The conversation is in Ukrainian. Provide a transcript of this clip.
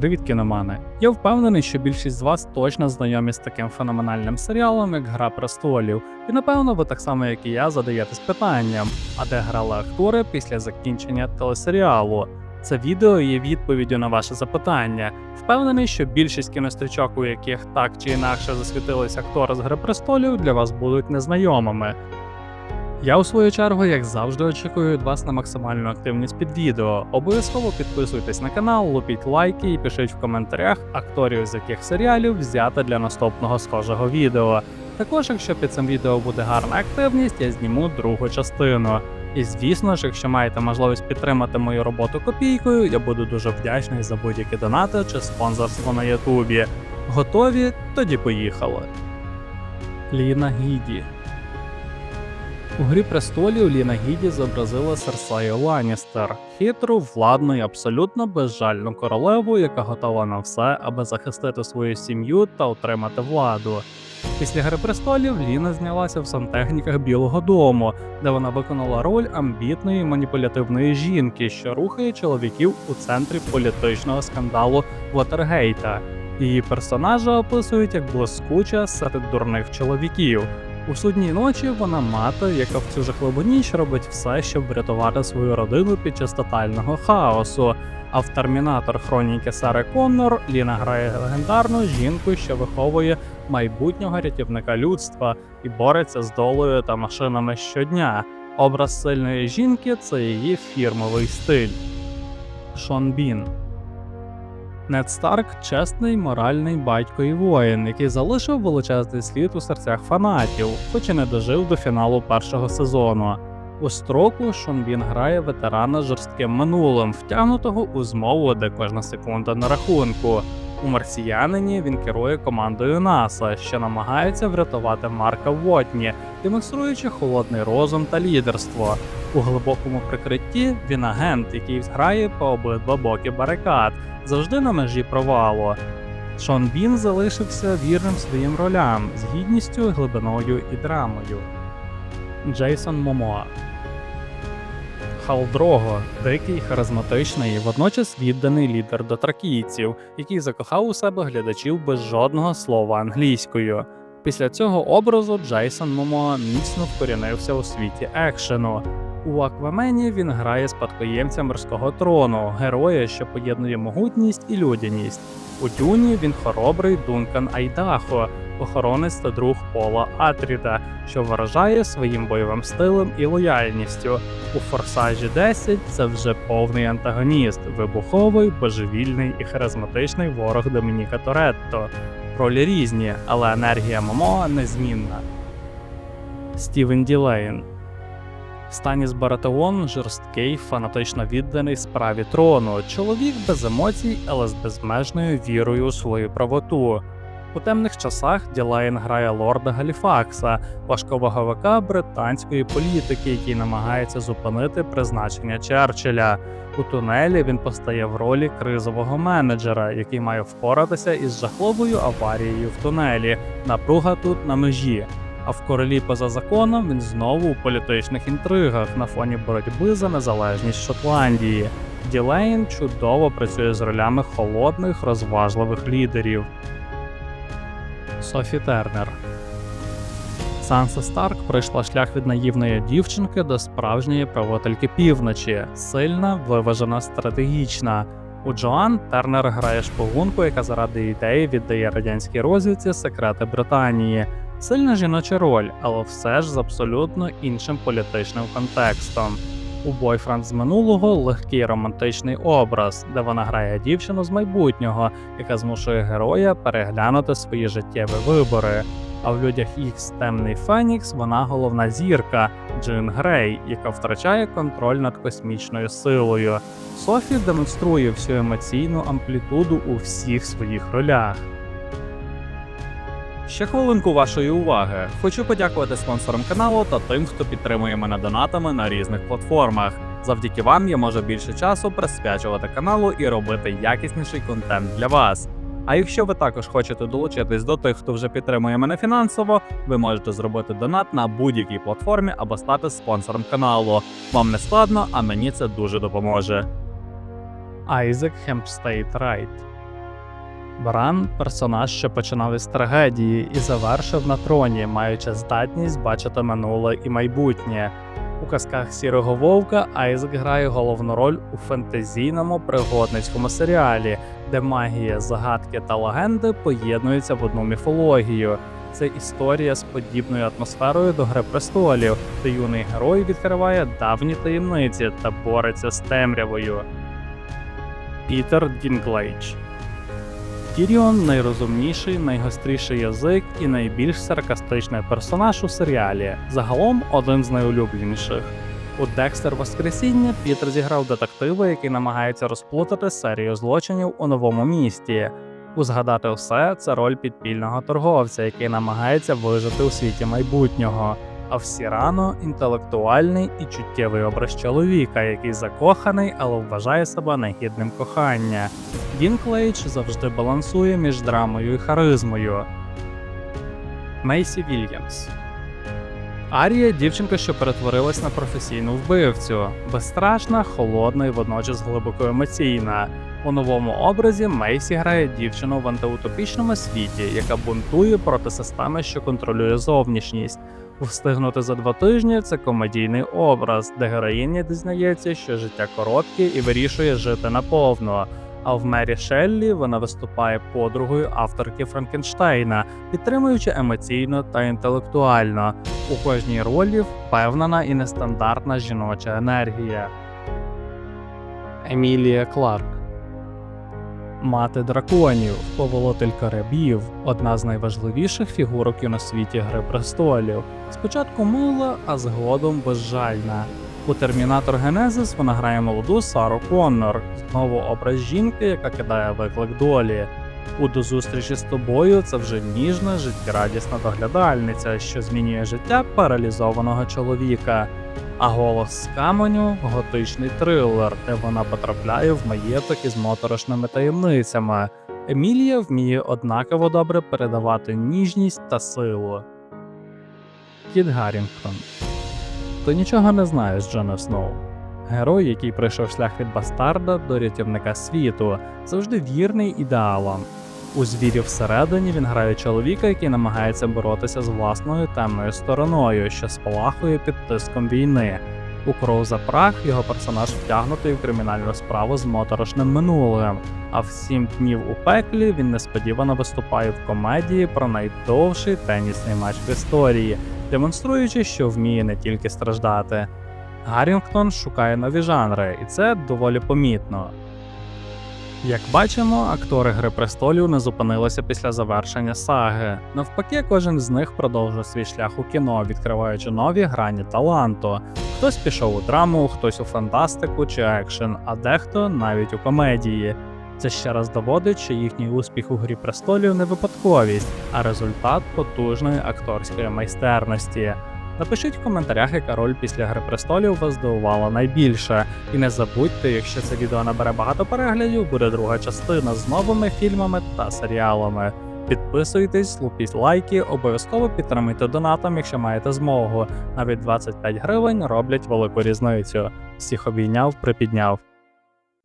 Привіт, кіномани! Я впевнений, що більшість з вас точно знайомі з таким феноменальним серіалом, як Гра престолів, і напевно ви так само, як і я, задаєтесь питанням, а де грали актори після закінчення телесеріалу. Це відео є відповіддю на ваше запитання. Впевнений, що більшість кінострічок, у яких так чи інакше засвітились актори з Гри престолів, для вас будуть незнайомими. Я у свою чергу, як завжди, очікую від вас на максимальну активність під відео. Обов'язково підписуйтесь на канал, лупіть лайки і пишіть в коментарях акторів з яких серіалів взяти для наступного схожого відео. Також, якщо під цим відео буде гарна активність, я зніму другу частину. І звісно ж, якщо маєте можливість підтримати мою роботу копійкою, я буду дуже вдячний за будь-які донати чи спонсорство на Ютубі. Готові? Тоді поїхали. Ліна Гіді у грі престолів Ліна Гіді зобразила Серсею Ланністер, хитру, владну і абсолютно безжальну королеву, яка готова на все, аби захистити свою сім'ю та отримати владу. Після Гри престолів Ліна знялася в сантехніках Білого Дому, де вона виконала роль амбітної маніпулятивної жінки, що рухає чоловіків у центрі політичного скандалу Вотергейта. Її персонажа описують як блискуча серед дурних чоловіків. У судній ночі вона мати, яка в цю жахливу ніч робить все, щоб врятувати свою родину під час тотального хаосу. А в Термінатор Хроніки Сари Коннор Ліна грає легендарну жінку, що виховує майбутнього рятівника людства і бореться з долею та машинами щодня. Образ сильної жінки це її фірмовий стиль. Шон Бін Нед Старк чесний, моральний батько і воїн, який залишив величезний слід у серцях фанатів, хоч і не дожив до фіналу першого сезону. У строку Шон грає ветерана жорстким минулим, втягнутого у змову, де кожна секунда на рахунку. У марсіянині він керує командою НАСА, що намагається врятувати Марка Вотні, демонструючи холодний розум та лідерство. У глибокому прикритті він агент, який грає по обидва боки барикад, завжди на межі провалу. Шон Бін залишився вірним своїм ролям з гідністю, глибиною і драмою. Джейсон Момоа Халдрого дикий, харизматичний, і водночас відданий лідер дотракійців, який закохав у себе глядачів без жодного слова англійською. Після цього образу Джейсон Момоа міцно вкорінився у світі екшену. У Аквамені він грає спадкоємця морського трону, героя, що поєднує могутність і людяність. У Дюні він хоробрий Дункан Айдахо, охоронець та друг Пола Атріда, що вражає своїм бойовим стилем і лояльністю. У Форсажі 10 це вже повний антагоніст, вибуховий, божевільний і харизматичний ворог Домініка Торетто. Ролі різні, але енергія Момоа незмінна. Стівен Ділейн Станіс Баратеон жорсткий, фанатично відданий справі трону, чоловік без емоцій, але з безмежною вірою у свою правоту. У темних часах Ділайн грає лорда Галіфакса, важковаговика британської політики, який намагається зупинити призначення Черчилля. У тунелі він постає в ролі кризового менеджера, який має впоратися із жахливою аварією в тунелі. Напруга тут на межі. А в королі поза законом він знову у політичних інтригах на фоні боротьби за незалежність Шотландії. Ділейн чудово працює з ролями холодних, розважливих лідерів. Софі Тернер Санса Старк пройшла шлях від наївної дівчинки до справжньої правительки півночі, сильна, виважена, стратегічна. У Джоан Тернер грає шпигунку, яка заради ідеї віддає радянській розвідці секрети Британії. Сильна жіноча роль, але все ж з абсолютно іншим політичним контекстом. У бойфренд з минулого легкий романтичний образ, де вона грає дівчину з майбутнього, яка змушує героя переглянути свої життєві вибори. А в людях Ікс Темний Фенікс вона головна зірка Джин Грей, яка втрачає контроль над космічною силою. Софі демонструє всю емоційну амплітуду у всіх своїх ролях. Ще хвилинку вашої уваги. Хочу подякувати спонсорам каналу та тим, хто підтримує мене донатами на різних платформах. Завдяки вам я можу більше часу присвячувати каналу і робити якісніший контент для вас. А якщо ви також хочете долучитись до тих, хто вже підтримує мене фінансово, ви можете зробити донат на будь-якій платформі або стати спонсором каналу. Вам не складно, а мені це дуже допоможе. Айзек Хемпстейт Райт Бран персонаж, що починав із трагедії і завершив на троні, маючи здатність бачити минуле і майбутнє. У казках Сірого Вовка Айзек грає головну роль у фентезійному пригодницькому серіалі, де магія, загадки та легенди поєднуються в одну міфологію. Це історія з подібною атмосферою до Гри престолів, де юний герой відкриває давні таємниці та бореться з темрявою. Пітер Дінклейдж Тіріон найрозумніший, найгостріший язик і найбільш саркастичний персонаж у серіалі. Загалом один з найулюбленіших. У Декстер Воскресіння Пітер зіграв детектива, який намагається розплутати серію злочинів у новому місті. У згадати все це роль підпільного торговця, який намагається вижити у світі майбутнього. А в Сірано інтелектуальний і чуттєвий образ чоловіка, який закоханий, але вважає себе негідним кохання. Дінклейдж завжди балансує між драмою і харизмою. Мейсі Вільямс Арія дівчинка, що перетворилась на професійну вбивцю, безстрашна, холодна і водночас глибоко емоційна. У новому образі Мейсі грає дівчину в антиутопічному світі, яка бунтує проти системи, що контролює зовнішність. Встигнути за два тижні це комедійний образ, де героїня дізнається, що життя коротке і вирішує жити наповно. А в Мері Шеллі вона виступає подругою авторки Франкенштейна, підтримуючи емоційно та інтелектуально. У кожній ролі впевнена і нестандартна жіноча енергія. Емілія Кларк Мати драконів, поволотелька рабів, одна з найважливіших фігурок у на світі Гри престолів. Спочатку мила, а згодом безжальна. У Термінатор Генезис вона грає молоду Сару Коннор, знову образ жінки, яка кидає виклик долі. У до зустрічі з тобою це вже ніжна, життєрадісна доглядальниця, що змінює життя паралізованого чоловіка. А голос з каменю готичний трилер, де вона потрапляє в маєток із моторошними таємницями. Емілія вміє однаково добре передавати ніжність та силу. Кіт Гаррінгтон Ти нічого не знаєш, Джона Сноу. Герой, який пройшов шлях від бастарда до рятівника світу, завжди вірний ідеалам. У звірі всередині він грає чоловіка, який намагається боротися з власною темною стороною, що спалахує під тиском війни. У кров за прах його персонаж втягнутий в кримінальну справу з моторошним минулим. А в сім днів у пеклі він несподівано виступає в комедії про найдовший тенісний матч в історії, демонструючи, що вміє не тільки страждати. Гаррінгтон шукає нові жанри, і це доволі помітно. Як бачимо, актори Гри престолів не зупинилися після завершення саги. Навпаки, кожен з них продовжив свій шлях у кіно, відкриваючи нові грані таланту. Хтось пішов у драму, хтось у фантастику чи екшен, а дехто навіть у комедії. Це ще раз доводить, що їхній успіх у грі престолів не випадковість, а результат потужної акторської майстерності. Напишіть в коментарях, яка роль після Гри престолів вас здивувала найбільше. І не забудьте, якщо це відео набере багато переглядів, буде друга частина з новими фільмами та серіалами. Підписуйтесь, лупіть лайки, обов'язково підтримуйте донатом, якщо маєте змогу. Навіть 25 гривень роблять велику різницю. Всіх обійняв, припідняв.